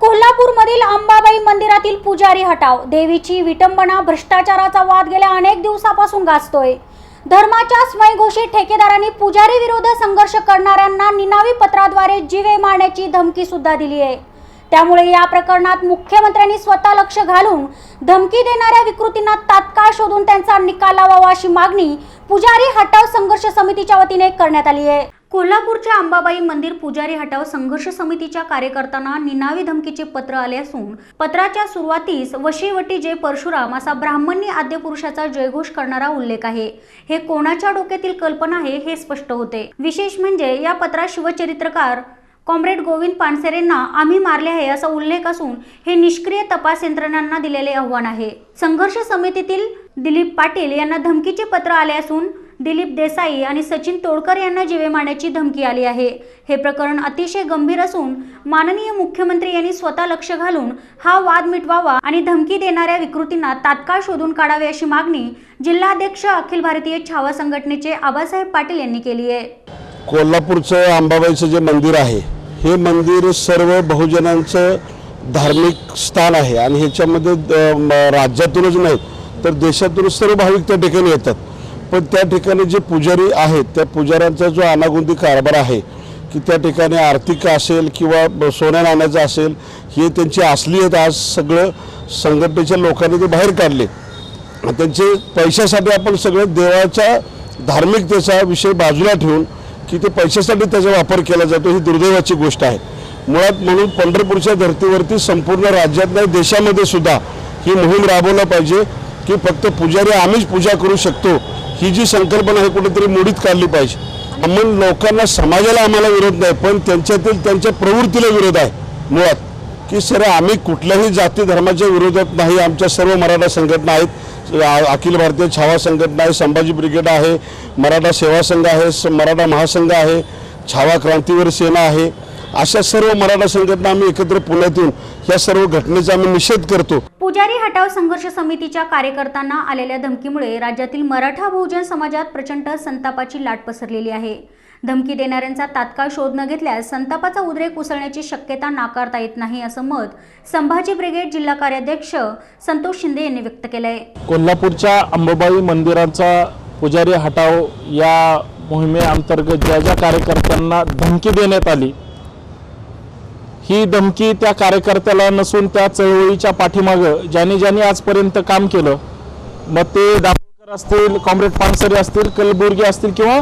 कोल्हापूरमधील अंबाबाई मंदिरातील पुजारी हटाव. देवीची विटंबना भ्रष्टाचाराचा वाद गेल्या अनेक दिवसापासून गाजतोय. धर्माच्या स्वयंघोषित ठेकेदारांनी पुजारी विरोध संघर्ष करणाऱ्यांना निनावी पत्राद्वारे जीवे मारण्याची धमकी सुद्धा दिली आहे. त्यामुळे या प्रकरणात मुख्यमंत्र्यांनी स्वतः लक्ष घालून धमकी देणाऱ्या विकृतींना तात्काळ शोधून त्यांचा निकाल लावावा अशी मागणी पुजारी हटाव संघर्ष समितीच्या वतीने करण्यात आली आहे. कोल्हापूरच्या अंबाबाई मंदिर पुजारी हटाव संघर्ष समितीच्या कार्यकर्त्यांना निनावी धमकीचे पत्र आले असून पत्राच्या सुरुवातीस वशीवटी जय परशुराम असा ब्राह्मणी आद्य पुरुषाचा जयघोष करणारा उल्लेख आहे. हे कोणाच्या डोक्यातील कल्पना आहे हे स्पष्ट होते. विशेष म्हणजे या पत्रात शिवचरित्रकार कॉम्रेड गोविंद पानसरेंना आम्ही मारले आहे असा उल्लेख असून हे निष्क्रिय तपास यंत्रणांना दिलेले आव्हान आहे. संघर्ष समितीतील दिलीप पाटील यांना धमकीचे पत्र आले असून दिलीप देसाई आणि सचिन तोडकर यांना जीवे मारण्याची धमकी आली आहे. हे प्रकरण अतिशय गंभीर असून माननीय मुख्यमंत्री यांनी स्वतः लक्ष घालून हा वाद मिटवावा आणि धमकी देणाऱ्या विकृतींना तात्काळ शोधून काढावे अशी मागणी जिल्हाध्यक्ष अखिल भारतीय छावा संघटनेचे आबासाहेब पाटील यांनी केली आहे. कोल्हापूरचं अंबाबाईचं जे मंदिर आहे हे मंदिर सर्व बहुजनांचं धार्मिक स्थान आहे आणि ह्याच्यामध्ये राज्यातूनच नाही तर देशातून सर्व भाविक त्या ठिकाणी येतात. पण त्या ठिकाणी जे पुजारी आहेत त्या पुजाऱ्यांचा जो अनागुंदी कारभार आहे की त्या ठिकाणी आर्थिक असेल किंवा ब- सोन्या नाण्याचं असेल हे त्यांची असलीयत आज सगळं संघटनेच्या लोकांनी ते बाहेर काढले. त्यांचे पैशासाठी आपण सगळं देवाच्या धार्मिकतेचा विषय बाजूला ठेवून की ते पैशासाठी त्याचा वापर केला जातो ही दुर्दैवाची गोष्ट आहे. मुळात म्हणून पंढरपूरच्या धर्तीवरती संपूर्ण राज्यात नाही देशामध्ये सुद्धा ही मोहीम राबवला पाहिजे की फक्त पुजारी आम्हीच पूजा करू शकतो ही जी संकल्पना आहे कुठेतरी मोडीत काढली पाहिजे. आपण लोकांना समाजाला आम्हाला विरोध नाही पण त्यांच्यातील त्यांच्या प्रवृत्तीला विरोध आहे. मुळात की सर आम्ही कुठल्याही जाती धर्माच्या विरोधात नाही आमच्या सर्व मराठा संघटना आहेत. अखिल भारतीय छावा संघटना आहे संभाजी ब्रिगेड आहे मराठा सेवा संघ आहे स- मराठा महासंघ आहे छावा क्रांतीवीर सेना आहे. अशा सर्व मराठा संघटना आम्ही एकत्र पुण्यात येऊन या सर्व घटनेचा आम्ही निषेध करतो. पुजारी हटाव संघर्ष समितीच्या कार्यकर्त्यांना आलेल्या धमकीमुळे राज्यातील मराठा बहुजन समाजात प्रचंड संतापाची लाट पसरलेली आहे. धमकी देणाऱ्यांचा तात्काळ शोध न घेतल्यास संतापाचा उद्रेक उसळण्याची शक्यता नाकारता येत नाही असं मत संभाजी ब्रिगेड जिल्हा कार्याध्यक्ष संतोष शिंदे यांनी व्यक्त केलं आहे कोल्हापूरच्या अंबाबाई मंदिराचा पुजारी हटाव या मोहिमेअंतर्गत ज्या ज्या कार्यकर्त्यांना धमकी देण्यात आली ही धमकी त्या कार्यकर्त्याला नसून त्या चळवळीच्या पाठीमागं ज्यांनी ज्यांनी आजपर्यंत काम केलं. मग ते दाभोळकर असतील कॉम्रेड पानसरे असतील कलबुर्गी असतील किंवा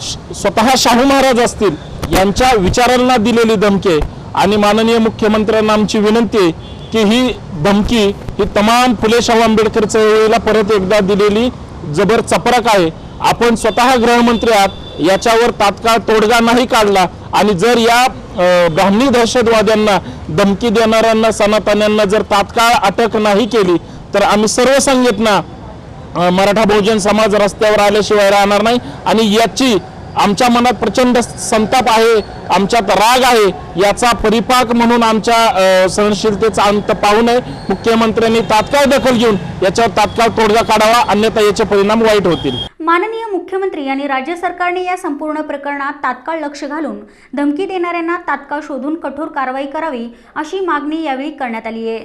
श- स्वतः शाहू महाराज असतील यांच्या विचारांना दिलेली धमकी. आणि माननीय मुख्यमंत्र्यांना आमची विनंती आहे की ही धमकी ही तमाम फुले शाहू आंबेडकर चळवळीला परत एकदा दिलेली जबर चपराक आहे. आपण स्वतः गृहमंत्री आहात याच्यावर तात्काळ तोडगा नाही काढला आणि जर या ब्राह्मणी दहशतवाद्यांना धमकी देणाऱ्यांना सनातन्यांना जर तात्काळ अटक नाही केली तर आम्ही सर्व संघटना मराठा बहुजन समाज रस्त्यावर आल्याशिवाय राहणार नाही. आणि याची आमच्या मनात प्रचंड संताप आहे आमच्यात राग आहे याचा परिपाक म्हणून आमच्या सहनशीलतेचा अंत पाहू नये. मुख्यमंत्र्यांनी तात्काळ दखल घेऊन याच्यावर तात्काळ तोडगा काढावा अन्यथा याचे परिणाम वाईट होतील. माननीय मुख्यमंत्री आणि राज्य सरकारने या संपूर्ण प्रकरणात तात्काळ लक्ष घालून धमकी देणाऱ्यांना तात्काळ शोधून कठोर कारवाई करावी अशी मागणी यावेळी करण्यात आली आहे.